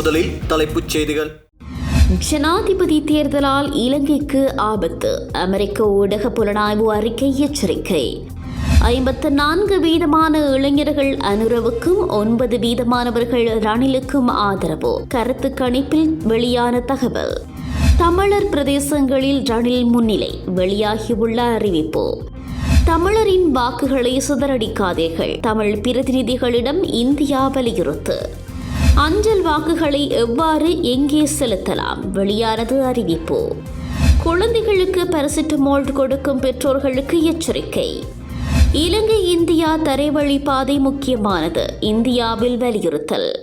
முதலில் தலைப்புச் செய்திகள். ஜனாதிபதி தேர்தலால் இலங்கைக்கு ஆபத்து. அமெரிக்க ஊடக புலனாய்வு அறிக்கை எச்சரிக்கை. ஐம்பத்து நான்கு வீதமான இளைஞர்கள் அனுரவுக்கும் ஒன்பது வீதமானவர்கள் ரணிலுக்கும் ஆதரவு. கருத்து கணிப்பில் வெளியான தகவல். தமிழர் பிரதேசங்களில் ரணில் முன்னிலை. வெளியாகியுள்ள அறிவிப்பு. தமிழரின் வாக்குகளை சிதறடிக்காதீர்கள். தமிழ் பிரதிநிதிகளிடம் இந்தியா வலியுறுத்து. அஞ்சல் வாக்குகளை எவ்வாறு எங்கே செலுத்தலாம்? வெளியானது அறிவிப்பு. குழந்தைகளுக்கு பாராசிட்டமால் கொடுக்கும் பெற்றோர்களுக்கு எச்சரிக்கை. இலங்கை இந்தியா தரைவழி பாதை முக்கியமானது. இந்தியாவில் வலியுறுத்தல்.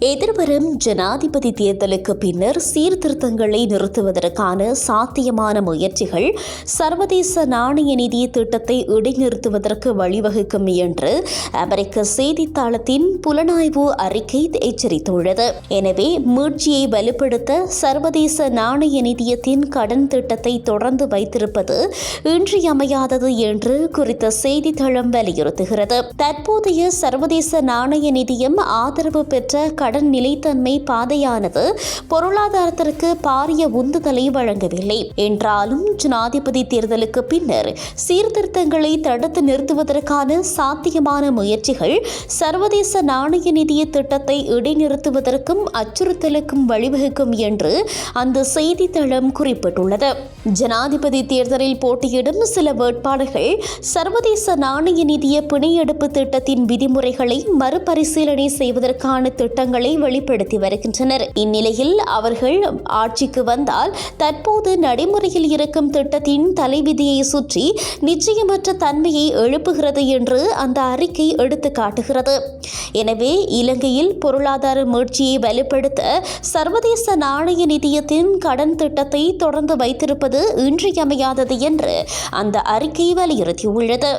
எதிர்வரும் ஜனாதிபதி தேர்தலுக்கு பின்னர் சீர்திருத்தங்களை நிறுத்துவதற்கான சாத்தியமான முயற்சிகள் சர்வதேச நாணய நிதி திட்டத்தை இடைநிறுத்துவதற்கு வழிவகுக்கும் என்று அமெரிக்க செய்தித்தாளத்தின் புலனாய்வு அறிக்கை எச்சரித்துள்ளது. எனவே மீட்சியை வலுப்படுத்த சர்வதேச நாணய நிதியத்தின் கடன் திட்டத்தை தொடர்ந்து வைத்திருப்பது இன்றியமையாதது என்று குறித்த செய்தித்தளம் வலியுறுத்துகிறது. தற்போதைய சர்வதேச நாணய நிதியம் ஆதரவு பெற்ற கடன் நிலைத்தன்மை பாதையானது பொருளாதாரத்திற்கு பாரிய உந்துதலை வழங்கவில்லை. என்றாலும் ஜனாதிபதி தேர்தலுக்கு பின்னர் சீர்திருத்தங்களை தடுத்து நிறுத்துவதற்கான சாத்தியமான முயற்சிகள் சர்வதேச நாணய நிதிய திட்டத்தை இடைநிறுத்துவதற்கும் அச்சுறுத்தலுக்கும் வழிவகுக்கும் என்று அந்த செய்தித்தளம் குறிப்பிட்டுள்ளது. ஜனாதிபதி தேர்தலில் போட்டியிடும் சில வேட்பாளர்கள் சர்வதேச நாணய நிதிய பிணையெடுப்பு திட்டத்தின் விதிமுறைகளை மறுபரிசீலனை செய்வதற்கான திட்டங்கள் வெளிப்படுத்தி வருகின்றனர். இந்நிலையில் அவர்கள் ஆட்சிக்கு வந்தால் தற்போது நடைமுறையில் இருக்கும் திட்டத்தின் தலைவிதியை சுற்றி நிச்சயமற்ற தன்மையை எழுப்புகிறது என்று அந்த அறிக்கை எடுத்து காட்டுகிறது. எனவே இலங்கையில் பொருளாதார மீழ்ச்சியை வலுப்படுத்த சர்வதேச நாணய நிதியத்தின் கடன் திட்டத்தை தொடர்ந்து வைத்திருப்பது இன்றியமையாதது என்று அந்த அறிக்கை வலியுறுத்தியுள்ளது.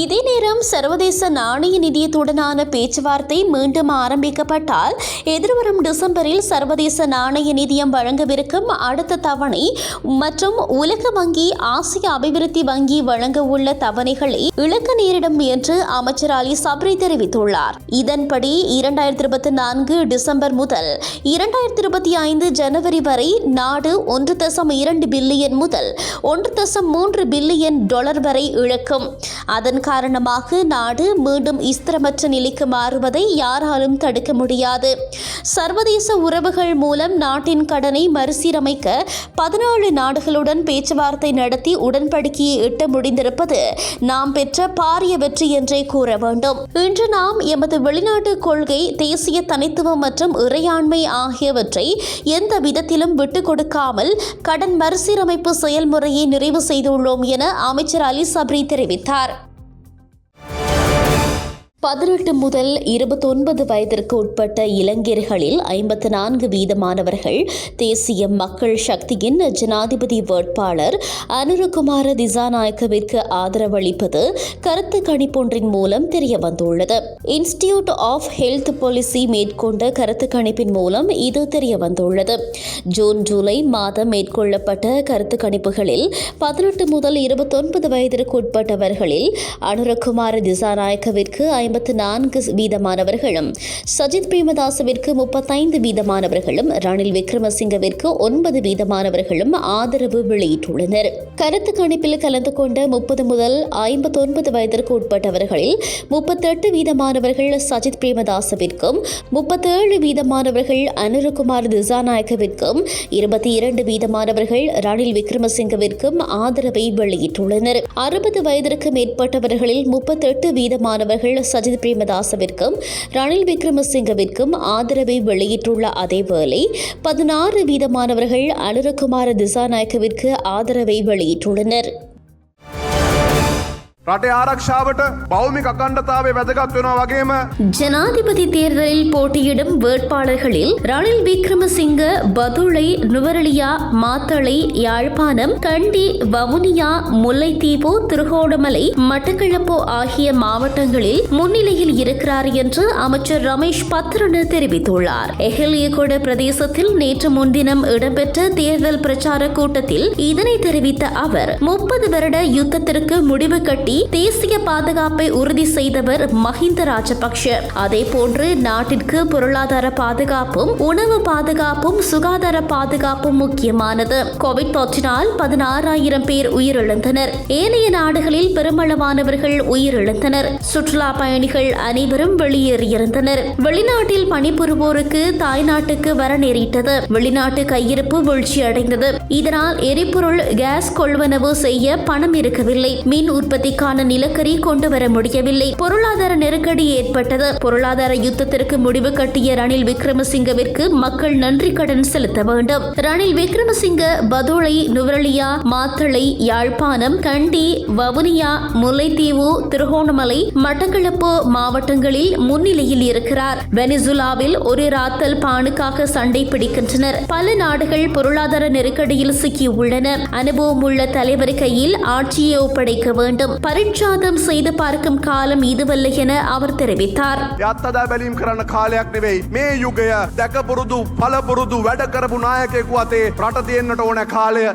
இதே நேரம் சர்வதேச நாணய நிதியத்துடனான பேச்சுவார்த்தை மீண்டும் ஆரம்பிக்கப்பட்டால் எதிர்வரும் டிசம்பரில் சர்வதேச நாணய நிதியம் வழங்கவிருக்கும் அடுத்த தவணை மற்றும் உலக வங்கி ஆசிய அபிவிருத்தி வங்கி வழங்க உள்ள தவணைகளை இழக்க நேரிடும் என்று அமைச்சர் அலி சப்ரி தெரிவித்துள்ளார். இதன்படி இரண்டாயிரத்தி இருபத்தி நான்கு டிசம்பர் முதல் இரண்டாயிரத்தி இருபத்தி ஐந்து ஜனவரி வரை நாடு ஒன்று தசம் இரண்டு பில்லியன் முதல் ஒன்று தசம் மூன்று பில்லியன் டாலர் வரை இழக்கும். அதன் காரணமாக நாடு மீண்டும் ஸ்திரமற்ற நிலைக்கு மாறுவதை யாராலும் தடுக்க முடியாது. சர்வதேச உறவுகள் மூலம் நாட்டின் கடனை மறுசீரமைக்க பதினாலு நாடுகளுடன் பேச்சுவார்த்தை நடத்தி உடன்படிக்கையை எட்ட முடிந்திருப்பது நாம் பெற்ற பாரிய வெற்றி என்றே கூற வேண்டும். இன்று நாம் எமது வெளிநாட்டு கொள்கை தேசிய தனித்துவம் மற்றும் இறையாண்மை ஆகியவற்றை எந்த விதத்திலும் விட்டுக் கொடுக்காமல் கடன் மறுசீரமைப்பு செயல்முறையை நிறைவு செய்துள்ளோம் என அமைச்சர் அலி சப்ரி தெரிவித்தார். பதினெட்டு முதல் இருபத்தொன்பது வயதிற்கு உட்பட்ட இளைஞர்களில் ஐம்பத்து நான்கு வீதமானவர்கள் தேசிய மக்கள் சக்தியின் ஜனாதிபதி வேட்பாளர் அனுரகுமார திசாநாயக்கவிற்கு ஆதரவளிப்பது கருத்து கணிப்பொன்றின் மூலம் தெரியவந்துள்ளது. இன்ஸ்டிடியூட் ஆஃப் ஹெல்த் பாலிசி மேற்கொண்ட கருத்து கணிப்பின் மூலம் இது தெரியவந்துள்ளது. ஜூன் ஜூலை மாதம் மேற்கொள்ளப்பட்ட கருத்து கணிப்புகளில் பதினெட்டு முதல் இருபத்தொன்பது வயதிற்கு உட்பட்டவர்களில் அனுரகுமார திசாநாயக்கவிற்கு ஐம்பத்து நான்கு வீதமானவர்களும் சஜித் பிரேமதாசவிற்கு முப்பத்தைந்து வீதமானவர்களும் ரணில் விக்ரமசிங்கவிற்கு ஒன்பது வீதமானவர்களும் ஆதரவு வெளியிட்டுள்ளனர். கருத்து கணிப்பில் கலந்து கொண்ட முப்பது முதல் ஐம்பத்தொன்பது வயதிற்கு உட்பட்டவர்களில் முப்பத்தெட்டு வீதமானவர்கள் சஜித் பிரேமதாசவிற்கும் முப்பத்தேழு வீதமானவர்கள் அனுரகுமார் திசாநாயக்கவிற்கும் இருபத்தி இரண்டு வீதமானவர்கள் ரணில் விக்ரமசிங்கவிற்கும் ஆதரவை வெளியிட்டுள்ளனர். அறுபது வயதிற்கு மேற்பட்டவர்களில் முப்பத்தெட்டு வீதமானவர்கள் சஜித் பிரேமதாசவிற்கும் ரணில் விக்ரமசிங்கவிற்கும் ஆதரவை வெளியிட்டுள்ள அதேவேளை பதினாறு வீதமானவர்கள் அனுரகுமார திசாநாயக்கவிற்கு ஆதரவை வெளியிட்டுள்ளனர். රටේ ආරක්ෂාවට බෞමික අකණ්ඩතාවේ වැදගත් වෙනවා වගේම ஜனாதிபதி தேர்தலில் போட்டியிடும் வேட்பாளர்களில் ரணில் விக்ரமசிங்க பதுளை நுவரலியா மாத்தளை யாழ்ப்பாணம் கண்டி வவுனியா முல்லைத்தீவு திருகோணமலை மட்டக்களப்பு ஆகிய மாவட்டங்களில் முன்னிலையில் இருக்கிறார் என்று அமைச்சர் ரமேஷ் பத்ரன தெரிவித்துள்ளார் எஹலியகொட பிரதேசத்தில் நேற்று முன்தினம் இடம்பெற்ற தேர்தல் பிரச்சார கூட்டத்தில் இதனை தெரிவித்த அவர் முப்பது வருட யுத்தத்திற்கு முடிவு கட்டி தேசிய பாதுகாப்பை உறுதி செய்தவர் மஹிந்த ராஜபக்ஷ. அதே போன்று நாட்டிற்கு பொருளாதார பாதுகாப்பும் உணவு பாதுகாப்பும் சுகாதார பாதுகாப்பும் முக்கியமானது. கோவிட் தொற்றினால் பதினாறாயிரம் பேர் உயிரிழந்தனர். ஏனைய நாடுகளில் பெருமளவானவர்கள் உயிரிழந்தனர். சுற்றுலா பயணிகள் அனைவரும் வெளியேறியிருந்தனர். வெளிநாட்டில் பணிபுரிவோருக்கு தாய்நாட்டுக்கு வர நேரிட்டது வெளிநாட்டு கையிருப்பு வீழ்ச்சி அடைந்தது இதனால் எரிபொருள் கேஸ் கொள்வனவு செய்ய பணம் இருக்கவில்லை. மின் உற்பத்திக்கான நிலக்கரி கொண்டு வர முடியவில்லை. பொருளாதார நெருக்கடி ஏற்பட்டது. பொருளாதார யுத்தத்திற்கு முடிவு கட்டிய ரணில் விக்ரமசிங்கவிற்கு மக்கள் நன்றி கடன் செலுத்த வேண்டும். ரணில் விக்ரமசிங்க பதுளை நுவரலியா மாத்தளை யாழ்ப்பாணம் கண்டி வவுனியா முல்லைத்தீவு திருகோணமலை மட்டக்களப்பு மாவட்டங்களில் முன்னிலையில் இருக்கிறார். வெனிசுலாவில் ஒரு ராத்தல் பானுக்காக சண்டை பிடிக்கின்றனர். பல நாடுகள் பொருளாதார நெருக்கடியில் சிக்கியுள்ளன. அனுபவம் உள்ள தலைவர் கையில் ஆட்சியை ஒப்படைக்க வேண்டும். பரிட்சாதம் செய்து பார்க்கும் காலம் இதுவல்ல என அவர் தெரிவித்தார் යත්තදා බැලීම් කරන්න කාලයක් නෙවෙයි මේ යුගය දැකපුරුදු පලපුරුදු වැඩ කරපු නායකෙකු අතේ රට තියෙන්න්නට ඕන කාලය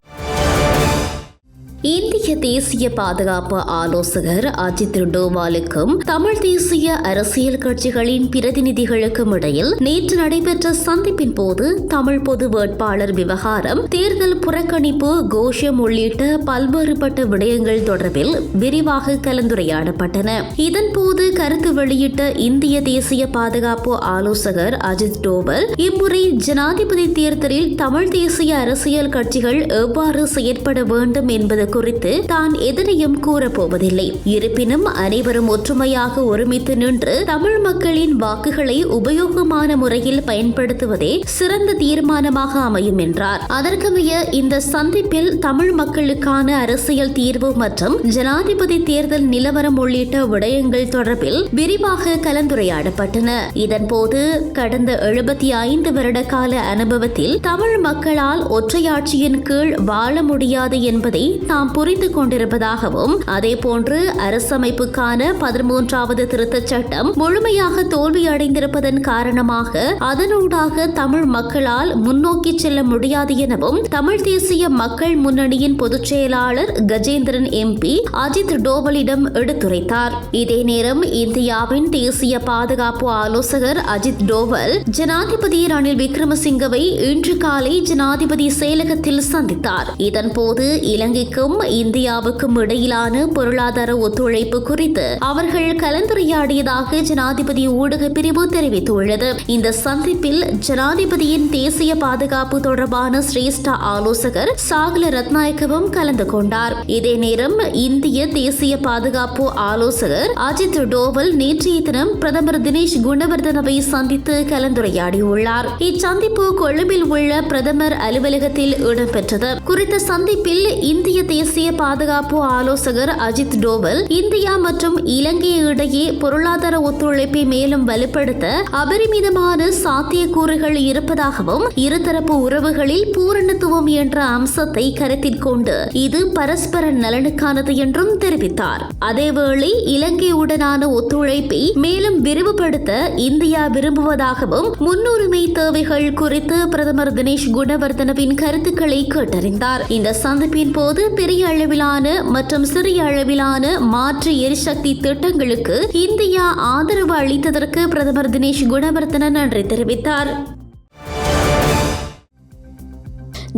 இந்திய தேசிய பாதுகாப்பு ஆலோசகர் அஜித் டோவாலுக்கும் தமிழ் தேசிய அரசியல் கட்சிகளின் பிரதிநிதிகளுக்கும் இடையில் நேற்று நடைபெற்ற சந்திப்பின் போது தமிழ் பொது வேட்பாளர் விவகாரம் தேர்தல் புறக்கணிப்பு கோஷம் உள்ளிட்ட பல்வேறுபட்ட விடயங்கள் தொடர்பில் விரிவாக கலந்துரையாடப்பட்டன. இதன்போது கருத்து வெளியிட்ட இந்திய தேசிய பாதுகாப்பு ஆலோசகர் அஜித் டோவல் இம்முறை ஜனாதிபதி தேர்தலில் தமிழ் தேசிய அரசியல் கட்சிகள் எவ்வாறு செயற்பட வேண்டும் என்பது குறித்து தான் எதனையும் கூறப்போவதில்லை. இருப்பினும் அனைவரும் ஒற்றுமையாக ஒருமித்து நின்று தமிழ் மக்களின் வாக்குகளை உபயோகமான முறையில் பயன்படுத்துவதே சிறந்த தீர்மானமாக அமையும் என்றார். அதற்கமைய இந்த சந்திப்பில் தமிழ் மக்களுக்கான அரசியல் தீர்வு மற்றும் ஜனாதிபதி தேர்தல் நிலவரம் உள்ளிட்ட விடயங்கள் தொடர்பில் விரிவாக கலந்துரையாடப்பட்டன. இதன்போது கடந்த எழுபத்தி ஐந்து வருட கால அனுபவத்தில் தமிழ் மக்களால் ஒற்றையாட்சியின் கீழ் வாழ முடியாது என்பதை தாம் புரிந்து கொண்டிருப்பதாகவும் அதேபோன்று அரசமைப்புக்கான பதிமூன்றாவது திருத்தச் சட்டம் முழுமையாக தோல்வியடைந்திருப்பதன் காரணமாக அதனூடாக தமிழ் மக்களால் முன்னோக்கி செல்ல முடியாது எனவும் தமிழ் தேசிய மக்கள் முன்னணியின் பொதுச் செயலாளர் கஜேந்திரன் எம்பி அஜித் டோவலிடம் எடுத்துரைத்தார். இதே நேரம் இந்தியாவின் தேசிய பாதுகாப்பு ஆலோசகர் அஜித் டோவல் ஜனாதிபதி ரணில் விக்ரமசிங்கவை இன்று காலை ஜனாதிபதி செயலகத்தில் சந்தித்தார். இதன்போது இலங்கைக்கு இலங்கைக்கும் இந்தியாவுக்கும் இடையிலான பொருளாதார ஒத்துழைப்பு குறித்து அவர்கள் கலந்துரையாடியதாக ஜனாதிபதி ஊடக பிரிவு தெரிவித்துள்ளது. இந்த சந்திப்பில் ஜனாதிபதியின் தேசிய பாதுகாப்பு தொடர்பான சிரேஷ்ட ஆலோசகர் சாகல ரத்நாயக்கவும் கலந்து கொண்டார். இதே நேரம் இந்திய தேசிய பாதுகாப்பு ஆலோசகர் அஜித் டோவல் நேற்றைய தினம் பிரதமர் தினேஷ் குணவர்தனவை சந்தித்து கலந்துரையாடியுள்ளார். இச்சந்திப்பு கொழும்பில் உள்ள பிரதமர் அலுவலகத்தில் இடம்பெற்றது. குறித்த சந்திப்பில் இந்திய தேசிய பாதுகாப்பு ஆலோசகர் அஜித் டோவல் இந்தியா மற்றும் இலங்கை இடையே பொருளாதார ஒத்துழைப்பை மேலும் வலுப்படுத்த அபரிமிதமான சாத்தியக்கூறுகள் இருப்பதாகவும் இருதரப்பு உறவுகளில் பூரணத்துவம் என்ற அம்சத்தை கருத்தில் கொண்டு இது பரஸ்பர நலனுக்கானது என்றும் தெரிவித்தார். அதேவேளை இலங்கையுடனான ஒத்துழைப்பை மேலும் விரிவுபடுத்த இந்தியா விரும்புவதாகவும் முன்னுரிமை தேவைகள் குறித்து பிரதமர் தினேஷ் குணவர்தனவின் கருத்துக்களை கேட்டறிந்தார். இந்த சந்திப்பின் போது பெரிய அளவிலான மற்றும் சிறிய அளவிலான மாற்று எரிசக்தி திட்டங்களுக்கு இந்தியா ஆதரவு அளித்ததற்கு பிரதமர் தினேஷ் குணவர்தன நன்றி தெரிவித்தார்.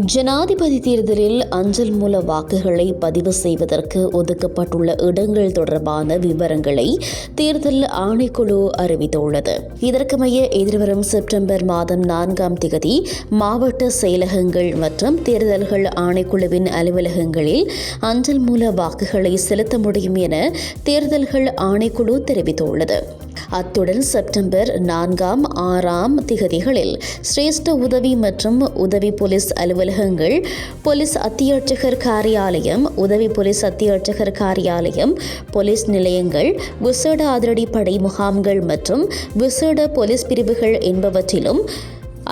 ஜனாதிபதி தேர்தலில் அஞ்சல் மூல வாக்குகளை பதிவு செய்வதற்கு ஒதுக்கப்பட்டுள்ள இடங்கள் தொடர்பான விவரங்களை தேர்தல் ஆணைக்குழு அறிவித்துள்ளது. இதற்கமைய எதிர்வரும் செப்டம்பர் மாதம் நான்காம் திகதி மாவட்ட செயலகங்கள் மற்றும் தேர்தல்கள் ஆணைக்குழுவின் அலுவலகங்களில் அஞ்சல் மூல வாக்குகளை செலுத்த முடியும் என தேர்தல்கள் ஆணைக்குழு தெரிவித்துள்ளது. அத்துடன் செப்டம்பர் நான்காம் ஆறாம் திகதிகளில் சிரேஷ்ட உதவி மற்றும் உதவி போலீஸ் அலுவலகங்கள் போலீஸ் அத்தியட்சகர் காரியாலயம் உதவி போலீஸ் அத்தியட்சகர் காரியாலயம் போலீஸ் நிலையங்கள் விசேட அதிரடிப்படை முகாம்கள் மற்றும் விசேட போலீஸ் பிரிவுகள் என்பவற்றிலும்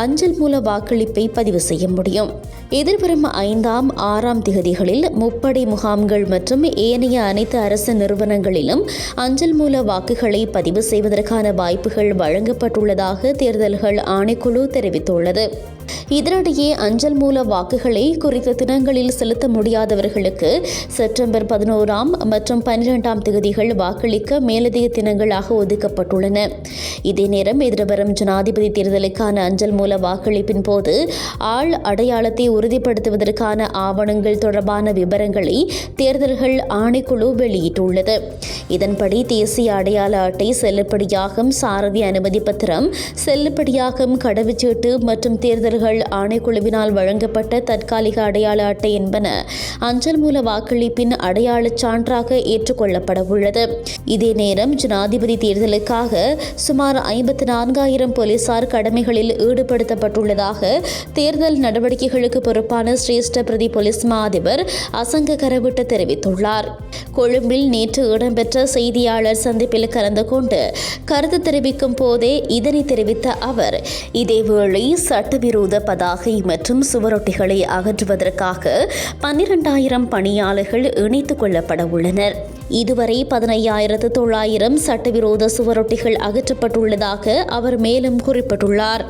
அஞ்சல் மூல வாக்களிப்பை பதிவு செய்ய முடியும். எதிர்வரும் ஐந்தாம் ஆறாம் திகதிகளில் முப்படை முகாம்கள் மற்றும் ஏனைய அனைத்து அரசு நிறுவனங்களிலும் அஞ்சல் மூல வாக்குகளை பதிவு செய்வதற்கான வாய்ப்புகள் வழங்கப்பட்டுள்ளதாக தேர்தல்கள் ஆணைக்குழு தெரிவித்துள்ளது. இதனிடையே அஞ்சல் மூல வாக்குகளை குறித்த தினங்களில் செலுத்த முடியாதவர்களுக்கு செப்டம்பர் பதினோராம் மற்றும் பன்னிரெண்டாம் தேதிகள் வாக்களிக்க மேலதிக தினங்களாக ஒதுக்கப்பட்டுள்ளன. இதே நேரம் எதிர்வரும் ஜனாதிபதி தேர்தலுக்கான அஞ்சல் மூல வாக்களிப்பின் போது ஆள் அடையாளத்தை உறுதிப்படுத்துவதற்கான ஆவணங்கள் தொடர்பான விவரங்களை தேர்தல்கள் ஆணைக்குழு வெளியிட்டுள்ளது. இதன்படி தேசிய அடையாள அட்டை செல்லுபடியாகும் சாரதி அனுமதி பத்திரம் செல்லுபடியாகும் கடவுச்சீட்டு மற்றும் தேர்தல்கள் ஆணைக்குழுவினால் வழங்கப்பட்ட தற்காலிக அடையாள அட்டை என்பன அஞ்சல் மூல வாக்களிப்பின் அடையாள சான்றாக ஏற்றுக்கொள்ளப்பட உள்ளது இதே நேரம் ஜனாதிபதி தேர்தலுக்காக சுமார் ஐம்பத்தி நான்காயிரம் போலீசார் கடமைகளில் ஈடுபடுத்தப்பட்டுள்ளதாக தேர்தல் நடவடிக்கைகளுக்கு பொறுப்பான சிரேஷ்ட பிரதி போலீஸ் மா அதிபர் அசங்க கரவிட்டு தெரிவித்துள்ளார். கொழும்பில் நேற்று இடம்பெற்ற செய்தியாளர் சந்திப்பில் கலந்து கொண்டு கருத்து தெரிவிக்கும் போதே இதனை தெரிவித்த அவர் இதேவேளை சட்டவிரோத பதாகை மற்றும் சுவரொட்டிகளை அகற்றுவதற்காக பன்னிரண்டாயிரம் பணியாளர்கள் இணைத்துக் கொள்ளப்பட உள்ளனர் இதுவரை பதினையாயிரத்து தொள்ளாயிரம் சட்டவிரோத சுவரொட்டிகள் அகற்றப்பட்டுள்ளதாக அவர் மேலும் குறிப்பிட்டுள்ளார்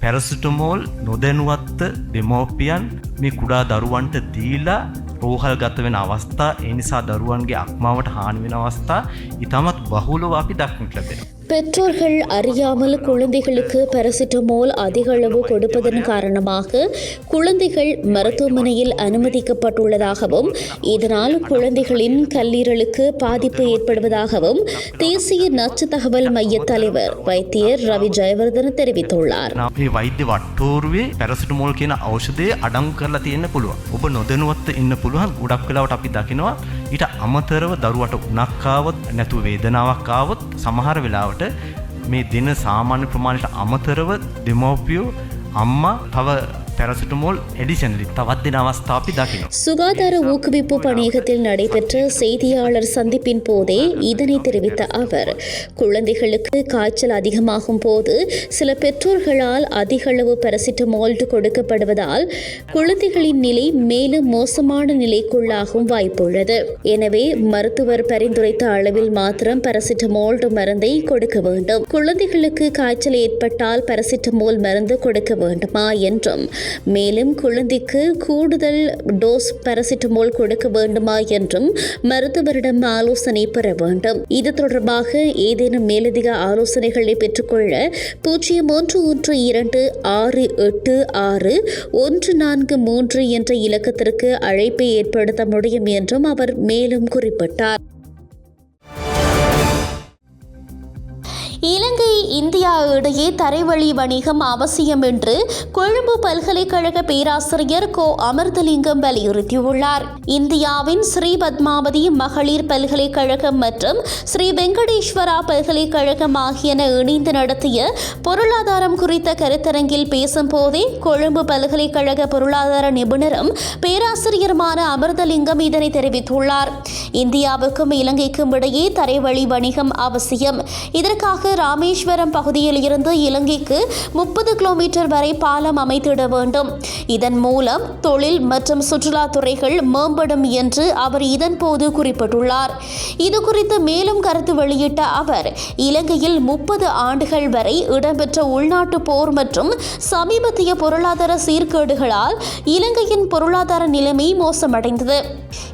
පැරසිටමෝල් නොදැනුවත්ත දෙමෝපියන් මේ කුඩා දරුවන්ට දීලා රෝහල් ගත වෙන අවස්ථා එනිසා දරුවන්ගේ අක්මාවට හානිවෙන අවස්ථා ඉතාමත් බහුලව අපි දක්නට ලැබෙන. பெற்றோர்கள் அறியாமல் குழந்தைகளுக்கு பாராசிட்டமோல் அதிக அளவு கொடுப்பதன் காரணமாக குழந்தைகள் மருத்துவமனையில் அனுமதிக்கப்பட்டுள்ளதாகவும் இதனால் குழந்தைகளின் கல்லீரலுக்கு பாதிப்பு ஏற்படுவதாகவும் தேசிய நச்சு தகவல் மைய தலைவர் வைத்தியர் ரவி ஜெயவர்தன தெரிவித்துள்ளார் අපේ වෛද්‍ය වට්ටෝරුවේ පැරසිටමෝල් කියන ඖෂදය අඩං කරලා තියෙන පුළුව ඔබ නොදනුවත්ත ඉන්න පුළුවන් ගොඩක් වෙලාවට අපි දකිනවා ඊට අමතරව දරුවට උනක්කාවත් නැතු වේදනාවක්කාවත් සමහර වෙලාවට මේ දෙන සාමාන්‍ය ප්‍රමාණයට අමතරව දෙමෝපියෝ අම්මා තව පැරසිටමෝල් එඩිෂන්ලි තවත් දෙන අවස්ථා අපි දකිනවා. சுகாதார ஊக்குவிப்பு பணியகத்தில் நடைபெற்ற செய்தியாளர் சந்திப்பின் போதே இதனை தெரிவித்த அவர் குழந்தைகளுக்கு காய்ச்சல் அதிகமாகும் போது சில பெற்றோர்களால் அதிக அளவு பாராசிட்டமால் கொடுக்கப்படுவதால் குழந்தைகளின் நிலை மேலும் மோசமான நிலைக்குள்ளாகும் வாய்ப்புள்ளது எனவே மருத்துவர் பரிந்துரைத்த அளவில் மாத்திரம் பாராசிட்டமால் மருந்தை கொடுக்க வேண்டும் குழந்தைகளுக்கு காய்ச்சல் ஏற்பட்டால் பாராசிட்டமால் மருந்து கொடுக்க வேண்டுமா என்றும் மேலும் குழந்தைக்கு கூடுதல் டோஸ் பாராசிட்டமால் கொடுக்க வேண்டுமா என்றும் மருத்துவரிடம் ஆலோசனை பெற வேண்டும். இது தொடர்பாக ஏதேனும் மேலதிக ஆலோசனைகளை பெற்றுக்கொள்ள பூஜ்ஜியம் ஒன்று ஒன்று இரண்டு ஆறு எட்டு ஆறு ஒன்று நான்கு மூன்று என்ற இலக்கத்திற்கு அழைப்பை ஏற்படுத்த முடியும் என்றும் அவர் மேலும் குறிப்பிட்டார். இலங்கை இந்தியா இடையே தரைவழி வணிகம் அவசியம் என்று கொழும்பு பல்கலைக்கழக பேராசிரியர் கோ. அமிர்தலிங்கம் வலியுறுத்தியுள்ளார். இந்தியாவின் ஸ்ரீ பத்மாவதி மகளிர் பல்கலைக்கழகம் மற்றும் ஸ்ரீ வெங்கடேஸ்வரா பல்கலைக்கழகம் ஆகியன இணைந்து நடத்திய பொருளாதாரம் குறித்த கருத்தரங்கில் பேசும்போதே கொழும்பு பல்கலைக்கழக பொருளாதார நிபுணரும் பேராசிரியருமான அமிர்தலிங்கம் இதனை தெரிவித்துள்ளார். இந்தியாவுக்கும் இலங்கைக்கும் இடையே தரைவழி வணிகம் அவசியம். இதற்காக ராமேஸ்வரம் பகுதியில் இருந்து இலங்கைக்கு முப்பது கிலோமீட்டர் வரை பாலம் அமைத்திட வேண்டும். இதன் மூலம் தொழில் மற்றும் சுற்றுலா துறைகள் மேம்படும் என்று அவர் இதன்போது குறிப்பிட்டுள்ளார். இது குறித்து மேலும் கருத்து வெளியிட்ட அவர் இலங்கையில் முப்பது ஆண்டுகள் வரை இடம்பெற்ற உள்நாட்டு போர் மற்றும் சமீபத்திய பொருளாதார சீர்கேடுகளால் இலங்கையின் பொருளாதார நிலைமை மோசமடைந்தது.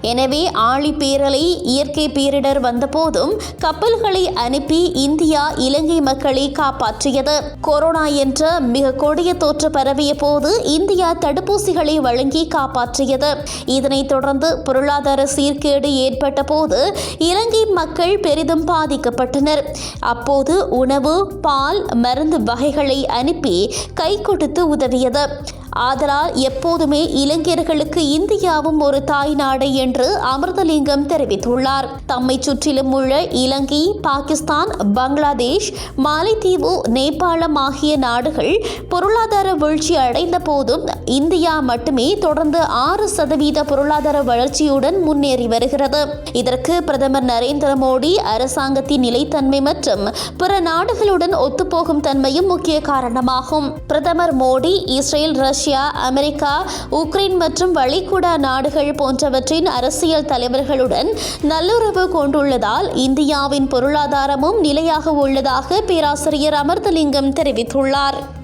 எனவே ஆழி பேரலை இயற்கை பேரிடர் வந்தபோதும் கப்பல்களை அனுப்பி இந்தியா இலங்கை மக்களை காப்பாற்றியது. கொரோனா என்ற மிக கொடிய தொற்று பரவிய போது இந்தியா தடுப்பூசிகளை வழங்கி காப்பாற்றியது. இதனைத் தொடர்ந்து பொருளாதார சீர்கேடு ஏற்பட்ட போது இலங்கை மக்கள் பெரிதும் பாதிக்கப்பட்டனர். அப்போது உணவு பால் மருந்து வகைகளை அனுப்பி கை கொடுத்து உதவியது. ஆதலால் எப்போதுமே இளைஞர்களுக்கு இந்தியாவும் ஒரு தாய் நாடு என்று அமிர்தலிங்கம் தெரிவித்துள்ளார். தம்மை சுற்றிலும் உள்ள இலங்கை பாகிஸ்தான் பங்களாதேஷ் மாலைத்தீவு நேபாளம் ஆகிய நாடுகள் பொருளாதார வீழ்ச்சி அடைந்த போதும் இந்தியா மட்டுமே தொடர்ந்து ஆறு சதவீத பொருளாதார வளர்ச்சியுடன் முன்னேறி வருகிறது. இதற்கு பிரதமர் நரேந்திர மோடி அரசாங்கத்தின் நிலைத்தன்மை மற்றும் பிற நாடுகளுடன் ஒத்துப்போகும் தன்மையும் முக்கிய காரணமாகும். பிரதமர் Modi Israel Russia America Ukraine மற்றும் வளைகுடா நாடுகள் போன்றவற்றின் அரசியல் தலைவர்களுடன் நல்லுறவு கொண்டுள்ளதால் இந்தியாவின் பொருளாதாரமும் நிலையாக உள்ளதாக பேராசிரியர் அமர்தலிங்கம் தெரிவித்துள்ளார்.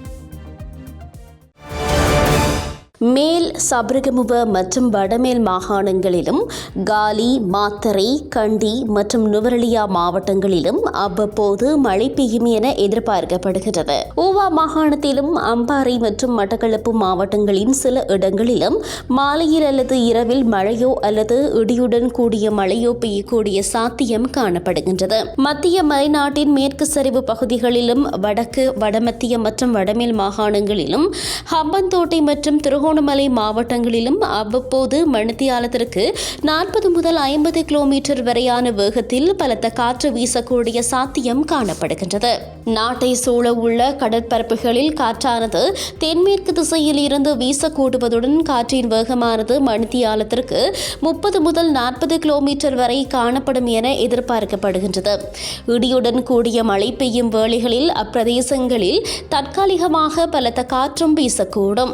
மேல் சபரகமுவ மற்றும் வடமேல் மாகாணங்களிலும் காலி மாத்தரை கண்டி மற்றும் நுவரலியா மாவட்டங்களிலும் அவ்வப்போது மழை பெய்யும் என எதிர்பார்க்கப்படுகிறது. ஊவா மாகாணத்திலும் அம்பாறை மற்றும் மட்டக்களப்பு மாவட்டங்களின் சில இடங்களிலும் மாலையில் அல்லது இரவில் மழையோ அல்லது இடியுடன் கூடிய மழையோ பெய்யக்கூடிய சாத்தியம் காணப்படுகின்றது. மத்திய மலைநாட்டின் மேற்கு சரிவு பகுதிகளிலும் வடக்கு வடமத்திய மற்றும் வடமேல் மாகாணங்களிலும் ஹம்பந்தோட்டை மற்றும் திருகோண திருகோணமலை மாவட்டங்களிலும் அவ்வப்போது மணித்தியாலத்திற்கு நாற்பது முதல் ஐம்பது கிலோமீட்டர் வரையான வேகத்தில் பலத்த காற்று வீசக்கூடிய சாத்தியம் காணப்படுகின்றது. நாட்டை சூழ உள்ள கடற்பரப்புகளில் காற்றானது தென்மேற்கு திசையில் இருந்து வீசக்கூடுவதுடன் காற்றின் வேகமானது மணித்தியாலத்திற்கு முப்பது முதல் நாற்பது கிலோமீட்டர் வரை காணப்படும் என எதிர்பார்க்கப்படுகின்றது. இடியுடன் கூடிய மழை பெய்யும் வேளைகளில் அப்பிரதேசங்களில் தற்காலிகமாக பலத்த காற்றும் வீசக்கூடும்.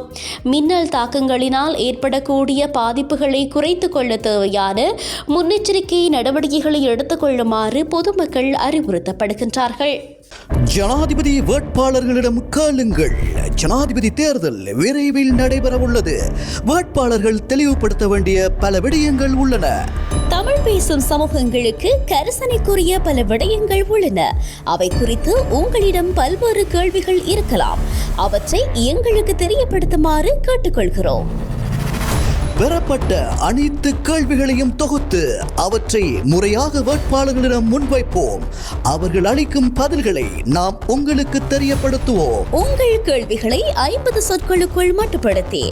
மின்னல் தாக்கங்களினால் ஏற்படக்கூடிய பாதிப்புகளை குறைத்துக் கொள்ள தேவையான முன்னெச்சரிக்கை நடவடிக்கைகளை எடுத்துக் கொள்ளுமாறு பொதுமக்கள் அறிவுறுத்தப்படுகின்றார்கள். ஜனாதிபதி வேட்பாளர்களிடம் கேளுங்கள். ஜனாதிபதி தேர்தல் விரைவில் நடைபெறவுள்ளது. வேட்பாளர்கள் தெளிவுபடுத்த வேண்டிய பல விடயங்கள் உள்ளன. தமிழ் பேசும் சமூகங்களுக்கு கரிசனைக்குரிய பல விடயங்கள் உள்ளன. அவை குறித்து உங்களிடம் பல்வேறு கேள்விகள் இருக்கலாம். அவற்றை எங்களுக்கு தெரியப்படுத்துமாறு கேட்டுக்கொள்கிறோம். பெறப்பட்ட அனைத்து கேள்விகளையும் தொகுத்து அவற்றை முறையாக வேட்பாளர்களிடம் முன்வைப்போம். அவர்கள் அளிக்கும் பதில்களை நாம் உங்களுக்கு தெரியப்படுத்துவோம். உங்கள் கேள்விகளை ஐம்பது சொற்களுக்குள் மட்டுப்படுத்தி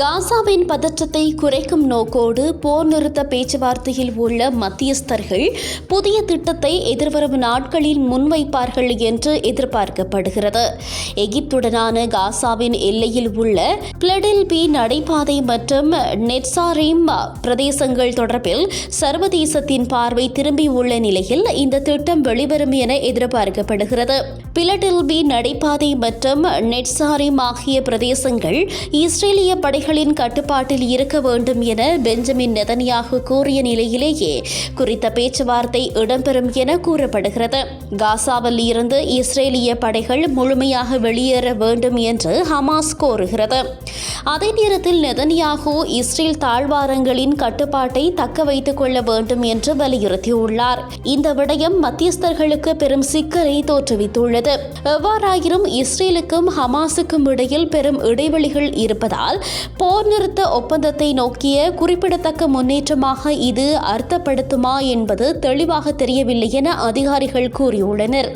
காசாவின் பதற்றத்தை குறைக்கும் நோக்கோடு போர் நிறுத்த பேச்சுவார்த்தையில் உள்ள மத்தியஸ்தர்கள் புதிய திட்டத்தை எதிர்வரும் நாட்களில் முன்வைப்பார்கள் என்று எதிர்பார்க்கப்படுகிறது. எகிப்துடனான காசாவின் எல்லையில் உள்ள பிளடெல்பி நடைபாதை மற்றும் நெட்சாரிம் பிரதேசங்கள் தொடர்பில் சர்வதேசத்தின் பார்வை திரும்பியுள்ள நிலையில் இந்த திட்டம் வெளிவரும் என எதிர்பார்க்கப்படுகிறது. பிலடெல்பி நடைபாதை மற்றும் நெட்சாரிம் ஆகிய பிரதேசங்கள் இஸ்ரேலிய படைகள் படைகளின் கட்டுப்பாட்டில் இருக்க வேண்டும் என பெஞ்சமின் நெதன்யாகு கூறிய நிலையிலேயே குறித்த பேச்சுவார்த்தை இடம்பெறும் என கூறப்படுகிறது. காசாவில் இருந்து இஸ்ரேலிய படைகள் முழுமையாக வெளியேற வேண்டும் என்று ஹமாஸ் கோருகிறது. அதே நேரத்தில் நெதன்யாகு இஸ்ரேல் தாழ்வாரங்களின் கட்டுப்பாட்டை தக்க வைத்துக் கொள்ள வேண்டும் என்று வலியுறுத்தியுள்ளார். இந்த விடயம் மத்தியஸ்தர்களுக்கு பெரும் சிக்கலை தோற்றுவித்துள்ளது. எவ்வாறாயினும் இஸ்ரேலுக்கும் ஹமாஸுக்கும் இடையில் பெரும் இடைவெளிகள் இருப்பதால் போர் நிறுத்த ஒப்பந்தத்தை நோக்கிய குறிப்பிடத்தக்க முன்னேற்றமாக இது அர்த்தப்படுத்துமா என்பது தெளிவாக தெரியவில்லை என அதிகாரிகள் கூறியுள்ளனர்.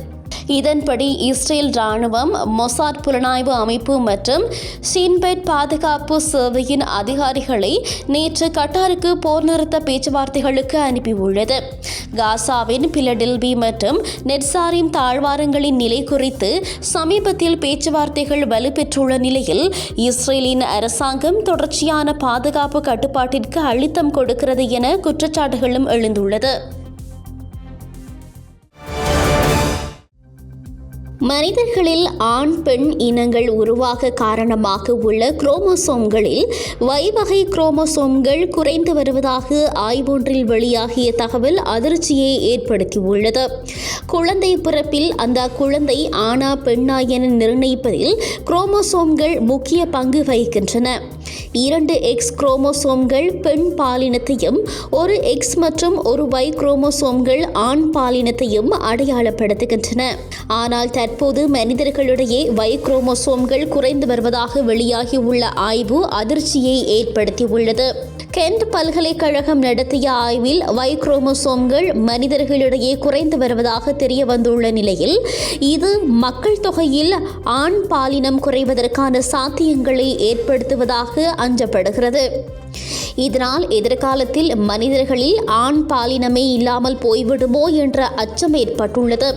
இதன்படி இஸ்ரேல் ராணுவம் மொசாட் புலனாய்வு அமைப்பு மற்றும் ஷின்பெட் பாதுகாப்பு சேவையின் அதிகாரிகளை நேற்று கட்டாருக்கு போர் நிறுத்த பேச்சுவார்த்தைகளுக்கு அனுப்பியுள்ளது. காசாவின் பிலடெல்பி மற்றும் நெட்சாரின் தாழ்வாரங்களின் நிலை குறித்து சமீபத்தில் பேச்சுவார்த்தைகள் வலுப்பெற்றுள்ள நிலையில் இஸ்ரேலின் அரசாங்கம் தொடர்ச்சியான பாதுகாப்பு கட்டுப்பாட்டிற்கு அழுத்தம் கொடுக்கிறது என குற்றச்சாட்டுகளும் எழுந்துள்ளது. மனிதர்களில் ஆண் பெண் இனங்கள் உருவாக காரணமாக உள்ள குரோமோசோம்களில் வைவகை குரோமோசோம்கள் குறைந்து வருவதாக ஆய்வொன்றில் வெளியாகிய தகவல் அதிர்ச்சியை ஏற்படுத்தியுள்ளது. குழந்தை பிறப்பில் அந்த குழந்தை ஆணா பெண்ணா என நிர்ணயிப்பதில் குரோமோசோம்கள் முக்கிய பங்கு வகிக்கின்றன. இரண்டு எக்ஸ் குரோமோசோம்கள் பெண் பாலினத்தையும் ஒரு எக்ஸ் மற்றும் ஒரு ஒய் குரோமோசோம்கள் ஆண் பாலினத்தையும் அடையாளப்படுத்துகின்றன. ஆனால் தற்போது மனிதர்களிடையே வை குரோமோசோம்கள் குறைந்து வருவதாக வெளியாகியுள்ள ஆய்வு அதிர்ச்சியை ஏற்படுத்தியுள்ளது. கென்ட் பல்கலைக்கழகம் நடத்திய ஆய்வில் வை குரோமோசோம்கள் மனிதர்களிடையே குறைந்து வருவதாக தெரிய வந்துள்ள நிலையில் இது மக்கள் தொகையில் ஆண் பாலினம் குறைவதற்கான சாத்தியங்களை ஏற்படுத்துவதாக அஞ்சப்படுகிறது. இதனால் எதிர்காலத்தில் மனிதர்களில் ஆண் பாலினமே இல்லாமல் போய்விடுமோ என்ற அச்சம் ஏற்பட்டுள்ளது.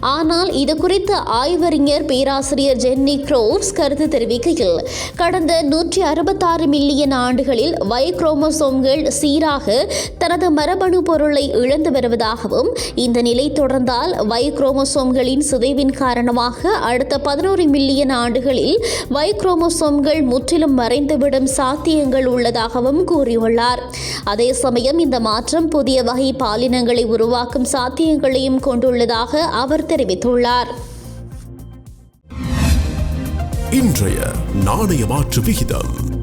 ஆனால் இது குறித்து ஆய்வறிஞர் பேராசிரியர் ஜென்னி க்ரோவ்ஸ் கருத்து தெரிவிக்கையில் கடந்த நூற்றி அறுபத்தாறு மில்லியன் ஆண்டுகளில் வை குரோமோசோம்கள் சீராக தனது மரபணு பொருளை இழந்து வருவதாகவும் இந்த நிலை தொடர்ந்தால் வை குரோமோசோம்களின் சிதைவின் காரணமாக அடுத்த பதினோரு மில்லியன் ஆண்டுகளில் வை குரோமோசோம்கள் முற்றிலும் மறைந்துவிடும் சாத்தியங்கள் உள்ளதாக உள்ளதாகவும் கூறியுள்ளார். அதே சமயம் இந்த மாற்றம் புதிய வகை பாலினங்களை உருவாக்கும் சாத்தியங்களையும் கொண்டுள்ளதாக அவர் தெரிவித்துள்ளார். இன்றைய நாணய மாற்று விகிதம்.